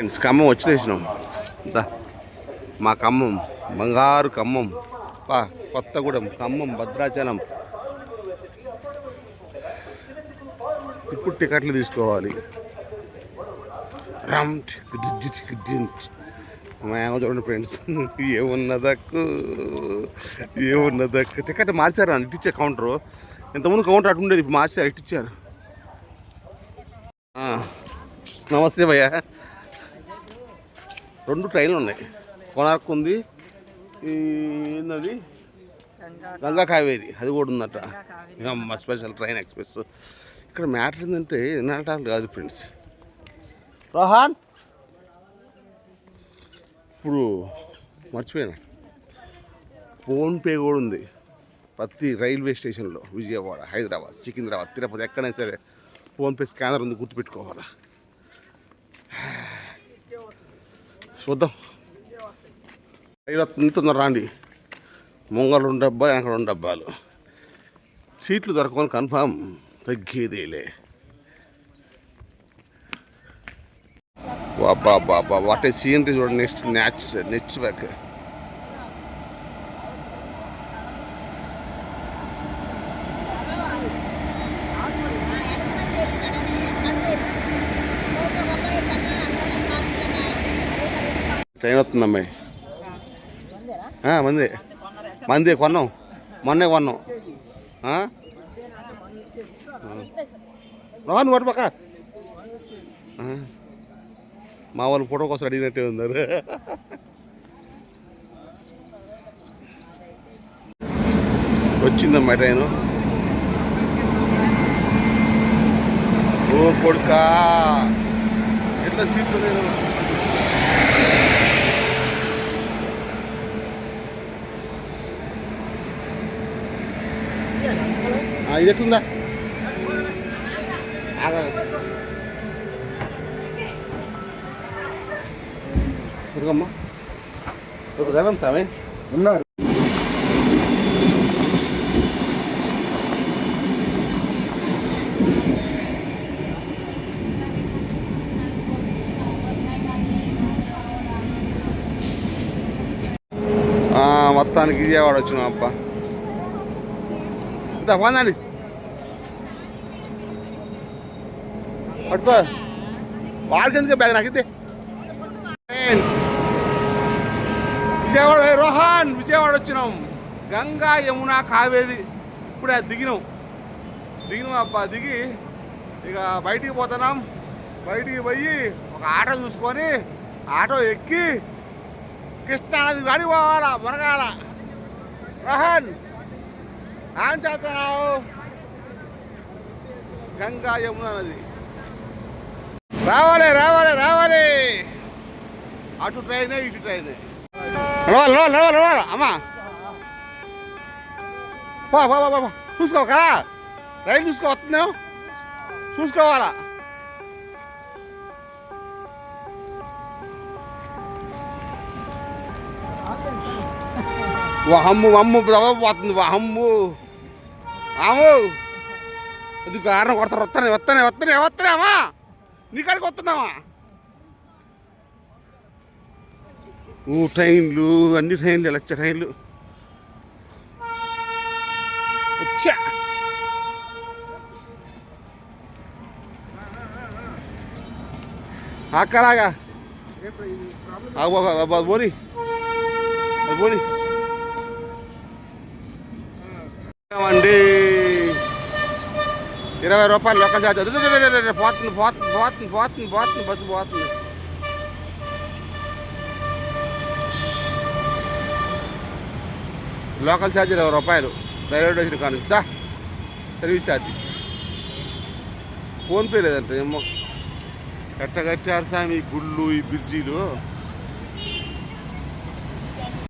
Friends Khammam వచ్చినేసినాం దా మా ఖమ్మం బంగారు ఖమ్మం. పా కొత్తగూడెం ఖమ్మం భద్రాచలం. ఇప్పుడు టికెట్లు తీసుకోవాలి. Ram tick tick tick tick. మా చూడండి ఫ్రెండ్స్ ఏమున్నదక్కు? ఏమున్నదక్కు? టికెట్ మార్చారు? అని ఇట్టిచ్చే కౌంటరు. ఇంతకుముందు కౌంటర్ అటు ఉండేది ఇప్పుడు మార్చారు ఇట్టిచ్చారు నమస్తే భయ్యా. రెండు ట్రైన్లు ఉన్నాయి. కొనార్క్ ఉంది ఈ ఏందది? గంగా కావేరి అది కూడా ఉందట. ఇంకా స్పెషల్ ట్రైన్ ఎక్స్ప్రెస్ ఇక్కడ మ్యాటర్ ఏంటంటే వినటాలు కాదు ఫ్రెండ్స్ రోహాన్ ఇప్పుడు మర్చిపోయాను. ఫోన్పే కూడా ఉంది. ప్రతి రైల్వే స్టేషన్లో విజయవాడ హైదరాబాద్ సికింద్రాబాద్ తిరుపతి ఎక్కడైనా సరే ఫోన్పే స్కానర్ ఉంది గుర్తుపెట్టుకోవాలా? చూద్దాం. రైలు వస్తుంది రాండి. ముంగలు రెండు డబ్బాలు వెనక రెండు డబ్బాలు. సీట్లు దొరకమని కన్ఫామ్. తగ్గేదేలే. బాబా బాబా వాట్ ఏ సీనరీ చూడండి నెక్స్ట్ న్యాచ్ నెక్స్ట్ బ్యాక్. ట్రైన్ వస్తుంది అమ్మాయి. మంది. మంది కొన్నాం. మొన్నే కొన్నాం. ఆ? నువ్వు పక్క. మా వాళ్ళు ఫోటో కోసం అడిగినట్టే ఉన్నారు వచ్చిందమ్మా ట్రైను. ఓ కొడుకా. ఎట్లా సీట్లు లేదు ఇది ఎక్కుందా ఒక జనం సామె ఉన్నారు మొత్తానికి విజయవాడ వచ్చినాం అబ్బా. ఇంత పోందండి పట్టుకో వాడికి ఎందుకు బ్యాగ్ నాకితే ఫ్రెండ్స్ విజయవాడ ఏ రోహన్ విజయవాడ వచ్చినాం. గంగా యమున కావేరి ఇప్పుడే దిగినాం. దిగినాం అబ్బా దిగి ఇక బయటికి పోతున్నాం. బయటికి పోయి ఒక ఆటో చూసుకొని ఆటో ఎక్కి కృష్ణానది వాడి పోవాలా మునగాల రోహన్. ఏం చేస్తున్నావు? గంగా యమున నది. రావాలి రావాలి రావాలి. అటు ట్రైనే ఇటు ట్రైనే. నడవాలి నడవాలి నడవాలి నడవాలి అమ్మా. పో పో పో, చూసుకో కదా రైలు చూసుకో వస్తున్నావు. చూసుకోవాలా? వహమ్ము వమ్ము ప్రభావం పోతుంది వహమ్ము. ఆము అది కారణం కొడతారు? వస్తానే వస్తానే వస్తానే వస్తానేమా నీ కాడికి వస్తున్నావా? ఊ ట్రైన్లు అన్ని ట్రైన్లు లచ్చ ట్రైన్లు. వచ్చా అక్కలాగా అది పోని. అది పోని. అండి ఇరవై రూపాయలు లోకల్ ఛార్జ్ పోతుంది పోతుంది పోతుంది పోతుంది పోతుంది బస్సు పోతుంది. లోకల్ ఛార్జ్ ఇరవై రూపాయలు. రైల్వే స్టేషన్ కాడ నుంచి సర్వీస్ ఛార్జ్. ఫోన్పే లేదంటే ఎట్ట కట్టారు సామి గుళ్ళు ఈ బ్రిడ్జీలు.